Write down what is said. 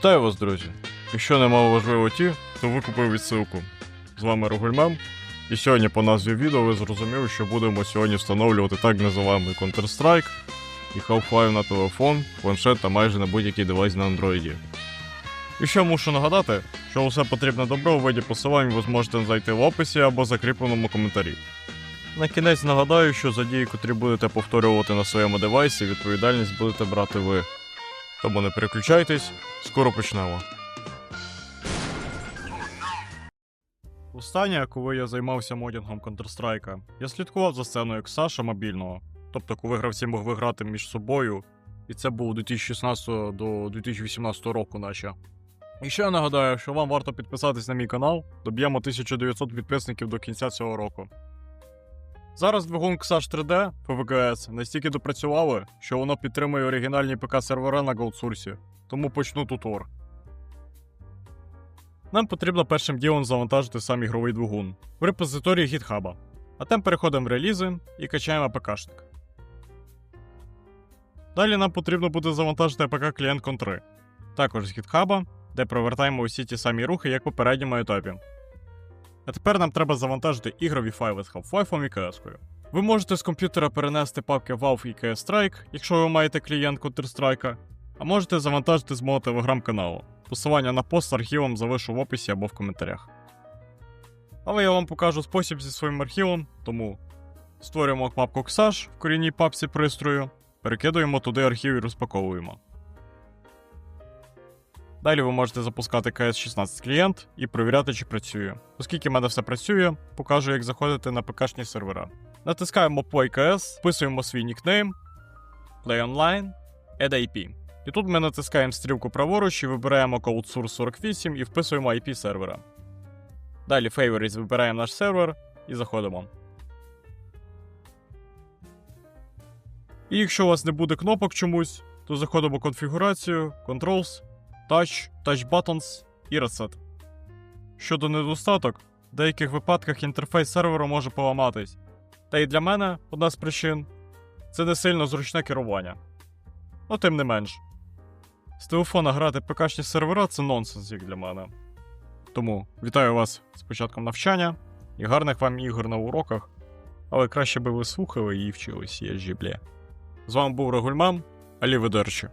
Вітаю вас, друзі! Якщо не мало важливо ті, то викупив відсилку. З вами Рогульмем. І сьогодні по назві відео ви зрозуміли, що будемо сьогодні встановлювати так називаємий Counter-Strike і Half-Life на телефон, планшет та майже на будь-який девайс на андроїді. І ще мушу нагадати, що усе потрібне добро у виді посилань ви зможете знайти в описі або закріпленому коментарі. На кінець нагадаю, що за дії, котрі будете повторювати на своєму девайсі, відповідальність будете брати ви. Тому не переключайтесь, скоро почнемо. Останнє, коли я займався модінгом Counter-Strike, я слідкував за сценою Ксаша мобільного, тобто коли гравці могли грати між собою, і це було 2016 до 2018 року, наче. І ще я нагадаю, що вам варто підписатись на мій канал, доб'ємо 1900 підписників до кінця цього року. Зараз двигун XH 3D PVGS настільки допрацювали, що воно підтримує оригінальні ПК-сервера на GoldSource, тому почну тутор. Нам потрібно першим ділом завантажити сам ігровий двигун в репозиторії GitHub. А там переходимо в релізи і качаємо ПКшник. Далі нам потрібно буде завантажити АПК клієнт Con3, також з GitHub, де провертаємо усі ті самі рухи, як в попередньому етапі. А тепер нам треба завантажити ігрові файли з Half-Life і CS. -кою. Ви можете з комп'ютера перенести папки Valve і CS Strike, якщо ви маєте клієнт Counter-Strike, а можете завантажити з мого телеграм-каналу. Посилання на пост з архівом залишу в описі або в коментарях. Але я вам покажу спосіб зі своїм архівом, тому створюємо папку XASH в корінній папці пристрою, перекидуємо туди архів і розпаковуємо. Далі ви можете запускати CS16 клієнт і перевіряти, чи працює. Оскільки в мене все працює, покажу, як заходити на ПКшні сервера. Натискаємо Play CS, вписуємо свій нікнейм, Play Online, Add IP. І тут ми натискаємо стрілку праворуч і вибираємо CodeSource 48 і вписуємо IP сервера. Далі Favorites вибираємо наш сервер і заходимо. І якщо у вас не буде кнопок чомусь, то заходимо в конфігурацію, Controls, Touch, Touch Buttons і Reset. Щодо недостаток, в деяких випадках інтерфейс серверу може поламатись. Та й для мене одна з причин це не сильно зручне керування. Ну, тим не менш. З телефона грати ПКшні сервера це нонсенс як для мене. Тому вітаю вас з початком навчання і гарних вам ігор на уроках. Але краще би ви слухали і вчились, є жіблє. З вами був Регульман, Алі Ведерчі.